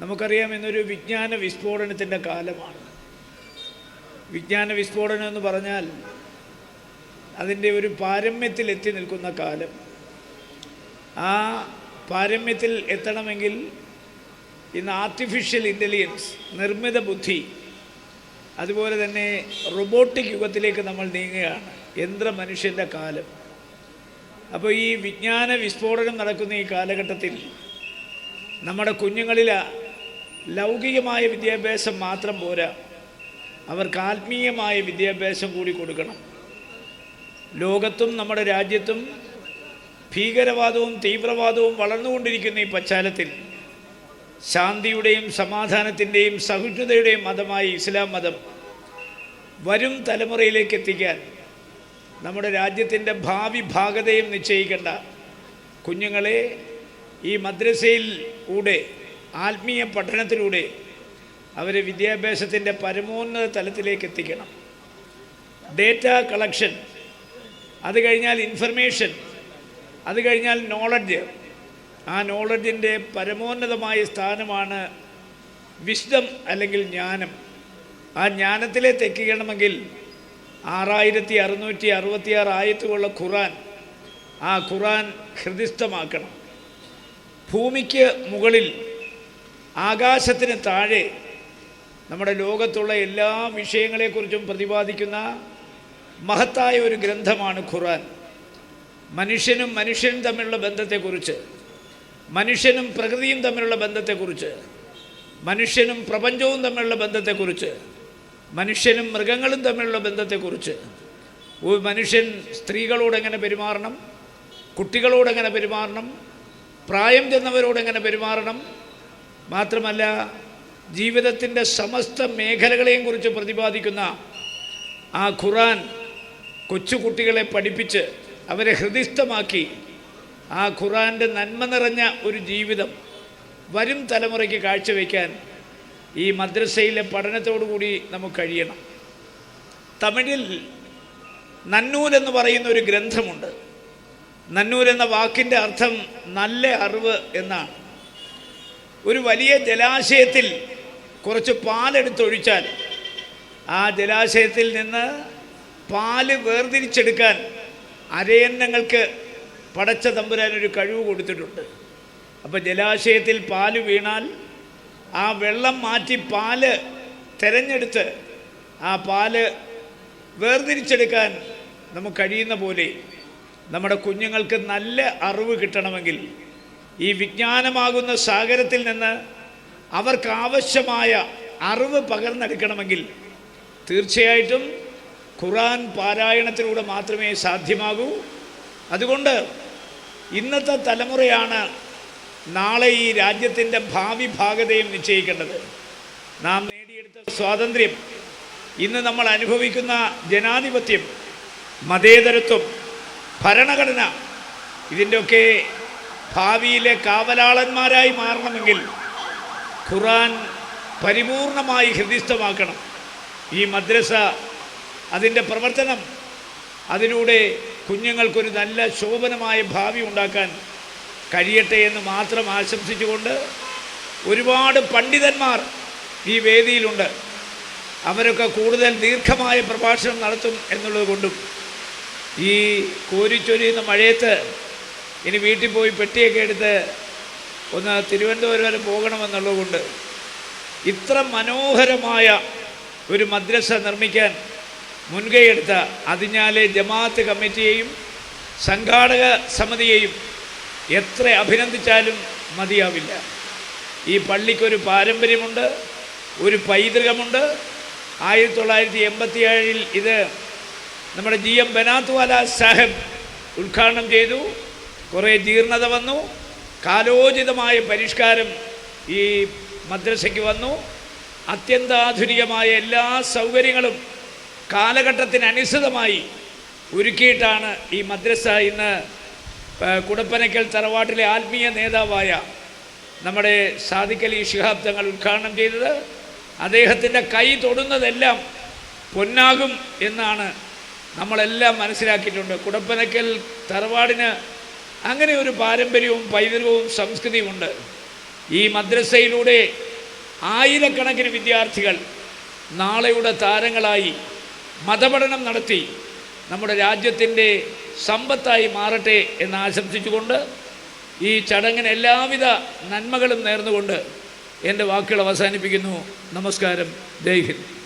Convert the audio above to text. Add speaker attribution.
Speaker 1: നമുക്കറിയാം ഇന്നൊരു വിജ്ഞാന വിസ്ഫോടനത്തിന്റെ കാലമാണ്. വിജ്ഞാന വിസ്ഫോടനം എന്ന് പറഞ്ഞാൽ അതിന്റെ ഒരു പാരമ്യത്തിൽ എത്തി നിൽക്കുന്ന കാലം. ആ പാരമ്യത്തിൽ എത്തണമെങ്കിൽ ഇന്ന് ആർട്ടിഫിഷ്യൽ ഇന്റലിജൻസ് നിർമ്മിത ബുദ്ധി അതുപോലെ തന്നെ റൊബോട്ടിക് യുഗത്തിലേക്ക് നമ്മൾ നീങ്ങുകയാണ്. യന്ത്ര മനുഷ്യന്റെ കാലം. അപ്പോൾ ഈ വിജ്ഞാന വിസ്ഫോടനം നടക്കുന്ന ഈ കാലഘട്ടത്തിൽ നമ്മുടെ കുഞ്ഞുങ്ങളിൽ ലൗകികമായ വിദ്യാഭ്യാസം മാത്രം പോരാ. അവർക്ക് ആത്മീയമായ വിദ്യാഭ്യാസം കൂടി കൊടുക്കണം. ലോകത്തും നമ്മുടെ രാജ്യത്തും ഭീകരവാദവും തീവ്രവാദവും വളർന്നുകൊണ്ടിരിക്കുന്ന ഈ പശ്ചാത്തലത്തിൽ ശാന്തിയുടെയും സമാധാനത്തിന്റെയും സഹിഷ്ണുതയുടെയും മതമായി ഇസ്ലാം മതം വരും തലമുറയിലേക്ക് എത്തിക്കാൻ നമ്മുടെ രാജ്യത്തിന്റെ ഭാവി ഭാഗതയും നിശ്ചയിക്കേണ്ട കുഞ്ഞുങ്ങളെ ഈ മദ്രസയിൽ കൂടെ ആത്മീയ പഠനത്തിലൂടെ അവരെ വിദ്യാഭ്യാസത്തിന്റെ പരമോന്നത തലത്തിലേക്ക് എത്തിക്കണം. ഡേറ്റ കളക്ഷൻ അത് കഴിഞ്ഞാൽ ഇൻഫർമേഷൻ അത് കഴിഞ്ഞാൽ നോളജ് ആ നോളജിന്റെ പരമോന്നതമായ സ്ഥാനമാണ് വിശുദ്ധം അല്ലെങ്കിൽ ജ്ഞാനം. ആ ജ്ഞാനത്തിലെ തെക്കിക്കണമെങ്കിൽ ആറായിരത്തി അറുന്നൂറ്റി അറുപത്തിയാറ് ആയത്തുകളുള്ള ഖുറാൻ ആ ഖുറാൻ ഹൃദിസ്ഥമാക്കണം. ഭൂമിക്ക് മുകളിൽ ആകാശത്തിന് താഴെ നമ്മുടെ ലോകത്തുള്ള എല്ലാ വിഷയങ്ങളെക്കുറിച്ചും പ്രതിപാദിക്കുന്ന മഹത്തായ ഒരു ഗ്രന്ഥമാണ് ഖുർആൻ. മനുഷ്യനും മനുഷ്യനും തമ്മിലുള്ള ബന്ധത്തെക്കുറിച്ച് മനുഷ്യനും പ്രകൃതിയും തമ്മിലുള്ള ബന്ധത്തെക്കുറിച്ച് മനുഷ്യനും പ്രപഞ്ചവും തമ്മിലുള്ള ബന്ധത്തെക്കുറിച്ച് മനുഷ്യനും മൃഗങ്ങളും തമ്മിലുള്ള ബന്ധത്തെക്കുറിച്ച് ഒരു മനുഷ്യൻ സ്ത്രീകളോട് എങ്ങനെ പെരുമാറണം കുട്ടികളോട് എങ്ങനെ പെരുമാറണം പ്രായം ചെന്നവരോട് എങ്ങനെ പെരുമാറണം മാത്രമല്ല ജീവിതത്തിന്റെ സമസ്ത മേഖലകളെയും കുറിച്ച് പ്രതിപാദിക്കുന്ന ആ ഖുറാൻ കൊച്ചുകുട്ടികളെ പഠിപ്പിച്ച് അവരെ ഹൃദിസ്ഥമാക്കി. ആ ഖുറാന്റെ നന്മ നിറഞ്ഞ ഒരു ജീവിതം വരും തലമുറയ്ക്ക് കാഴ്ചവെക്കാൻ ഈ മദ്രസയിലെ പഠനത്തോടുകൂടി നമുക്ക് കഴിയണം. തമിഴിൽ നന്നൂർ എന്ന് പറയുന്ന ഒരു ഗ്രന്ഥമുണ്ട്. നന്നൂർ എന്ന വാക്കിന്റെ അർത്ഥം നല്ല അറിവ് എന്നാണ്. ഒരു വലിയ ജലാശയത്തിൽ കുറച്ച് പാലെടുത്തൊഴിച്ചാൽ ആ ജലാശയത്തിൽ നിന്ന് പാൽ വേർതിരിച്ചെടുക്കാൻ അരയന്നങ്ങൾക്ക് പടച്ച തമ്പുരാൻ ഒരു കഴിവ് കൊടുത്തിട്ടുണ്ട്. അപ്പോൾ ജലാശയത്തിൽ പാൽ വീണാൽ ആ വെള്ളം മാറ്റി പാൽ തിരഞ്ഞെടുത്ത് ആ പാൽ വേർതിരിച്ചെടുക്കാൻ നമുക്ക് കഴിയുന്ന പോലെ നമ്മുടെ കുഞ്ഞുങ്ങൾക്ക് നല്ല അറിവ് കിട്ടണമെങ്കിൽ ഈ വിജ്ഞാനമാകുന്ന സാഗരത്തിൽ നിന്ന് അവർക്ക് ആവശ്യമായ അറിവ് പകർന്നെടുക്കണമെങ്കിൽ തീർച്ചയായിട്ടും ഖുറാൻ പാരായണത്തിലൂടെ മാത്രമേ സാധ്യമാകൂ. അതുകൊണ്ട് ഇന്നത്തെ തലമുറയാണ് നാളെ ഈ രാജ്യത്തിന്റെ ഭാവി ഭാഗതയും നിശ്ചയിക്കേണ്ടത്. നാം നേടിയെടുത്ത സ്വാതന്ത്ര്യം ഇന്ന് നമ്മൾ അനുഭവിക്കുന്ന ജനാധിപത്യം മതേതരത്വം ഭരണഘടന ഇതിന്റെയൊക്കെ ഭാവിയിലെ കാവലാളന്മാരായി മാറണമെങ്കിൽ ഖുറാൻ പരിപൂർണമായി ഹൃദിസ്ഥമാക്കണം. ഈ മദ്രസ അതിന്റെ പ്രവർത്തനം അതിലൂടെ കുഞ്ഞുങ്ങൾക്കൊരു നല്ല ശോഭനമായ ഭാവി ഉണ്ടാക്കാൻ കഴിയട്ടെ എന്ന് മാത്രം ആശംസിച്ചുകൊണ്ട് ഒരുപാട് പണ്ഡിതന്മാർ ഈ വേദിയിലുണ്ട്. അവരൊക്കെ കൂടുതൽ ദീർഘമായ പ്രഭാഷണം നടത്തും എന്നുള്ളത് കൊണ്ടും ഈ കോരിച്ചൊരിയുന്ന മഴയത്ത് ഇനി വീട്ടിൽ പോയി പെട്ടിയൊക്കെ എടുത്ത് ഒന്ന് തിരുവനന്തപുരം വരെ പോകണമെന്നുള്ളതുകൊണ്ട് ഇത്ര മനോഹരമായ ഒരു മദ്രസ നിർമ്മിക്കാൻ മുൻകൈയെടുത്ത അതിഞ്ഞാലെ ജമാഅത്ത് കമ്മിറ്റിയെയും സംഘാടക സമിതിയെയും എത്ര അഭിനന്ദിച്ചാലും മതിയാവില്ല. ഈ പള്ളിക്കൊരു പാരമ്പര്യമുണ്ട് ഒരു പൈതൃകമുണ്ട്. ആയിരത്തി തൊള്ളായിരത്തി എൺപത്തി ഏഴിൽ ഇത് നമ്മുടെ ജി എം ബനാത്വാല സാഹിബ് ഉദ്ഘാടനം ചെയ്തു. കുറേ ജീർണത വന്നു. കാലോചിതമായ പരിഷ്കാരം ഈ മദ്രസയ്ക്ക് വന്നു. അത്യന്താധുനികമായ എല്ലാ സൗകര്യങ്ങളും കാലഘട്ടത്തിനനുസൃതമായി ഒരുക്കിയിട്ടാണ് ഈ മദ്രസ ഇന്ന് കുടപ്പനയ്ക്കൽ തറവാട്ടിലെ ആത്മീയ നേതാവായ നമ്മുടെ സാദിഖ് അലി ശിഹാബ് തങ്ങൾ ഉദ്ഘാടനം ചെയ്തത്. അദ്ദേഹത്തിന്റെ കൈ തൊടുന്നതെല്ലാം പൊന്നാകും എന്നാണ് നമ്മളെല്ലാം മനസ്സിലാക്കിയിട്ടുണ്ട്. കുടപ്പനയ്ക്കൽ തറവാടിന് അങ്ങനെ ഒരു പാരമ്പര്യവും പൈതൃകവും സംസ്കൃതിയുമുണ്ട്. ഈ മദ്രസയിലൂടെ ആയിരക്കണക്കിന് വിദ്യാർത്ഥികൾ നാളെയുടെ താരങ്ങളായി മതപഠനം നടത്തി നമ്മുടെ രാജ്യത്തിന്റെ സമ്പത്തായി മാറട്ടെ എന്ന് ആശംസിച്ചുകൊണ്ട് ഈ ചടങ്ങിന് എല്ലാവിധ നന്മകളും നേർന്നുകൊണ്ട് എന്റെ വാക്കുകൾ അവസാനിപ്പിക്കുന്നു. നമസ്കാരം. ജയ് ഹിന്ദ്.